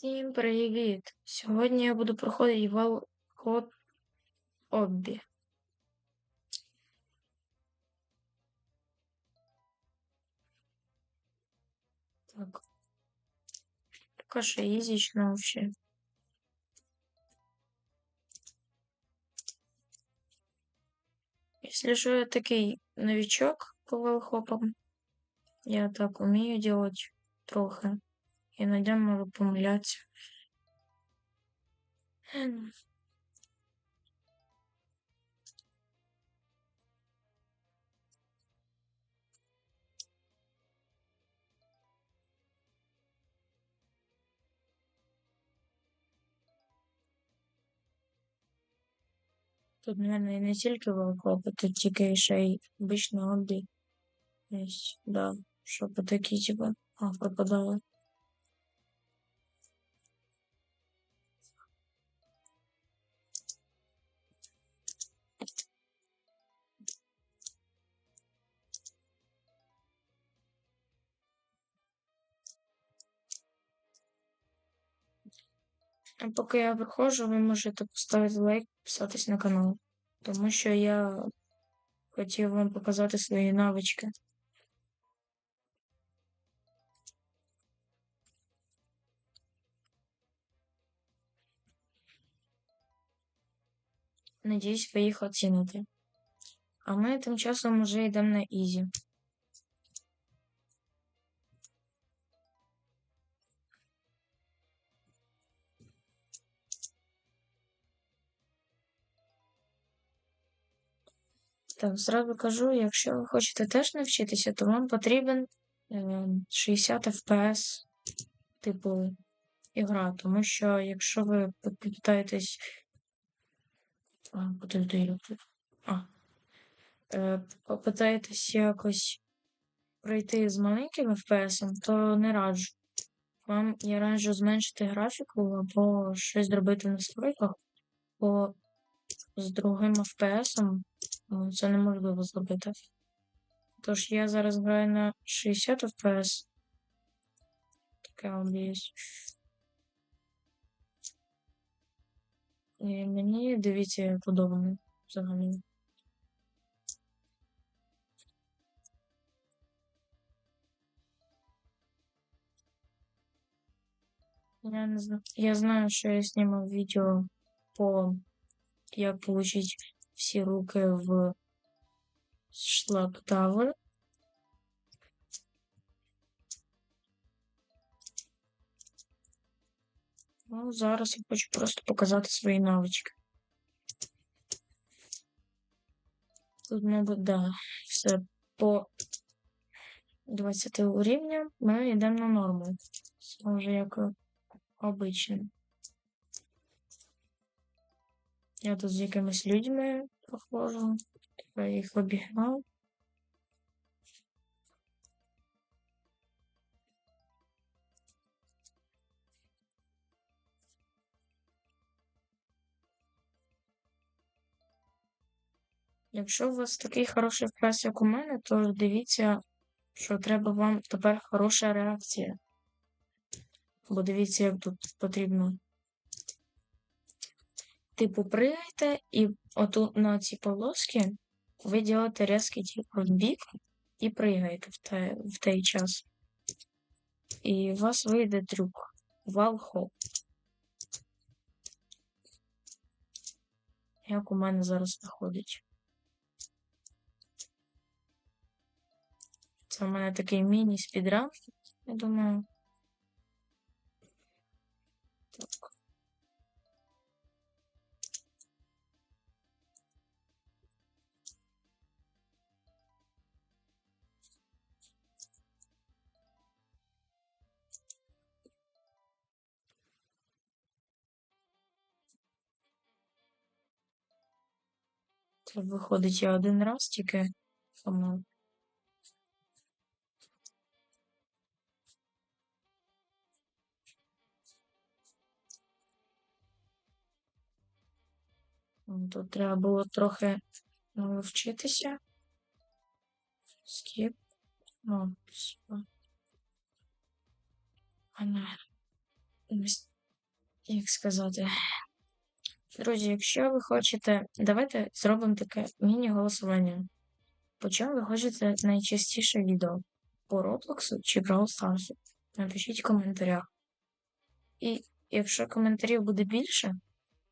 Всім привіт! Сьогодні я буду проходити вал-код оббі. Так. Поки що ізічно вообще. Если же я такий новичок по велхопам, я так умею делать трохи. Іноді можу помилятися. Тут, наверное, не тільки великопи, тут тільки ще й обичний обі. Есть, да, щоб такі, типа, пропадали. Поки я виходжу, ви можете поставити лайк, підписатись на канал. Тому що я хотів вам показати свої навички. Надіюсь, ви їх оціните. А ми тим часом вже йдемо на Ізі. Так, зразу кажу, якщо ви хочете теж навчитися, то вам потрібен 60 FPS типу ігра. Тому що якщо ви попитаєтесь. А, подожди, А. Е, попитаєтесь якось пройти з маленьким FPS, то не раджу. Вам я раджу зменшити графіку або щось зробити на настройках, бо з другим FPS це неможливо зробити. Тож я зараз граю на 60 FPS. Таке обіюсь. І мені дивіться подобано взагалі. Я не знаю. Я знаю, що я знімав відео по як получить всі руки в Тавер. Ну, зараз я хочу просто показати свої навички. Тут, мабуть, да, все по 20 рівня ми йдемо на норму. Це вже як обично. Я тут з якимись людьми похожу. Я їх обігнав. Якщо у вас такий хороший прес, як у мене, то дивіться, що треба вам тепер хороша реакція. Бо дивіться, як тут потрібно типу пригаєте, і отут на ці полоски ви робите різкий типу в бік і пригаєте в той, в той час. І у вас вийде трюк. Вал-хоп. Як у мене зараз виходить. Це у мене такий міні-спідран, я думаю. Так. Це виходить я один раз тільки сама. Тут треба було трохи вчитися. Скіп. О, все. Вона як сказати. Друзі, якщо ви хочете, давайте зробимо таке міні-голосування. По чому ви хочете найчастіше відео? По Роблоксу чи Brawl Stars? Напишіть в коментарях. І якщо коментарів буде більше,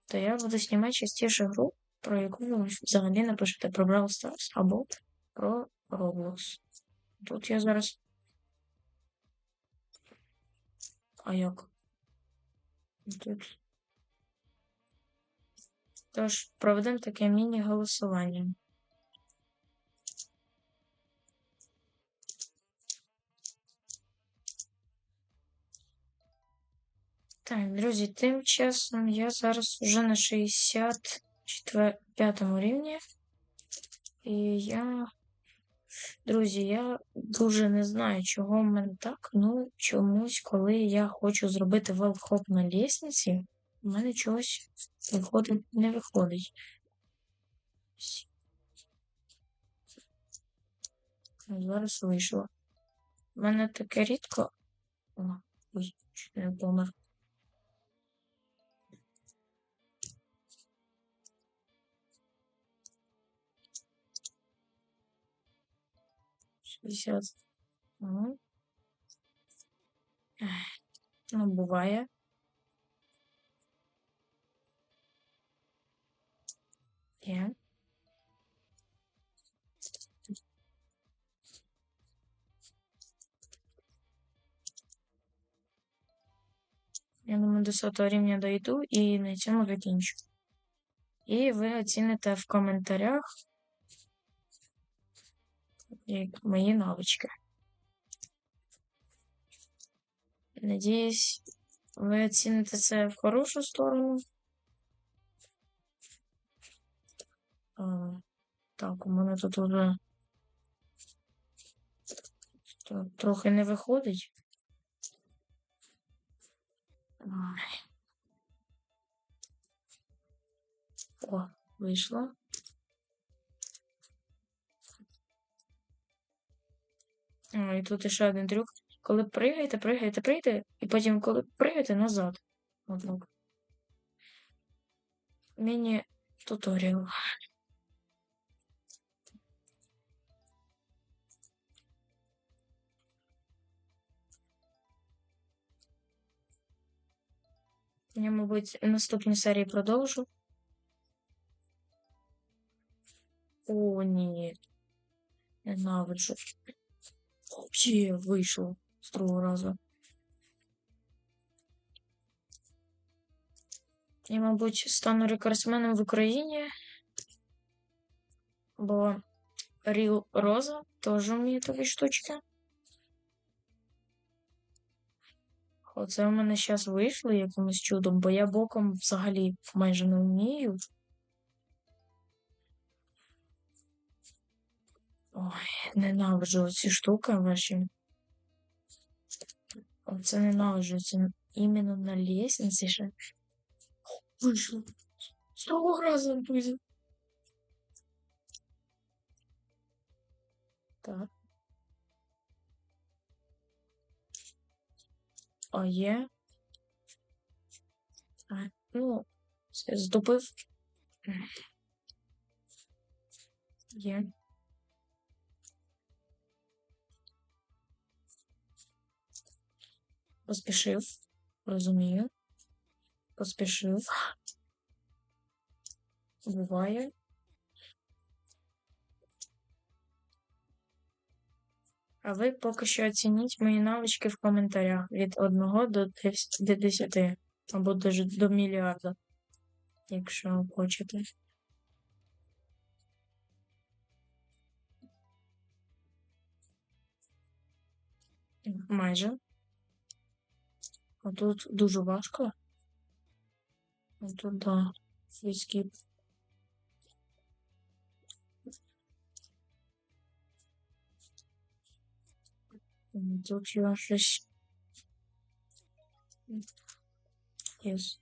то я буду знімати частіше гру, про яку ви взагалі напишете про Brawl Stars або про Roblox. Тут я зараз. А як? Тут. Тож, проведемо таке міні-голосування. Так, друзі, тим часом я зараз вже на 65 рівні. І я. Друзі, я дуже не знаю, чого в мене так. Ну, чомусь, коли я хочу зробити велхоп на лісниці, у мене чогось виходить, не виходить. Зараз вийшло. У мене таке рідко. О, ой, чуть не помер. Шістдесят. Ну, ну, буває. Є. Я думаю, до 100 рівня дойду і на цьому закінчу. І ви оціните в коментарях мої навички. Надіюсь, ви оціните це в хорошу сторону. Так, у мене тут уже трохи не виходить. О, вийшло. О, і тут ще один трюк. Коли пригаєте, пригаєте, пригаєте, і потім, коли пригаєте, назад. Отак. Міні-туторіал. Я, мабуть, наступні серії продовжу. О, ні. Ненавиджу. Взагалі вийшло з другого разу. Я, мабуть, стану рекордсменом в Україні. Бо Ріл Роза теж вміє такі штучки. Оце у мене зараз вийшло якимось чудом, бо я боком взагалі майже не вмію. Ой, ненавиджу ці штуки ваші. Оце ненавиджу. Це іменно на лестниці ще. Вийшло. З того разу, друзі. Так. А є. А, ну, здобив. Є. Поспішив. Розумію. Поспішив. Буває. А ви поки що оцініть мої навички в коментарях від 1 до 10 або навіть до мільярда, якщо хочете. Майже. А тут дуже важко. А тут, да, фріскіп. Тут я щось. Yes.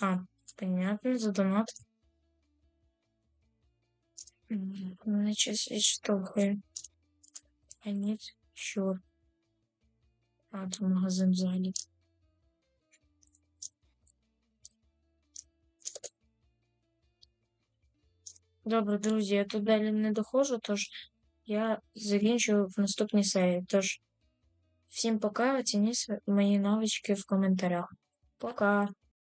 А, понятно, за донат. Значит, что А нет, черт. А, там магазин занят. Добре, друзі, я тут далі не доходжу, тож я закінчу в наступній серії. Тож, всім пока, оцініть мої навички в коментарях. Пока!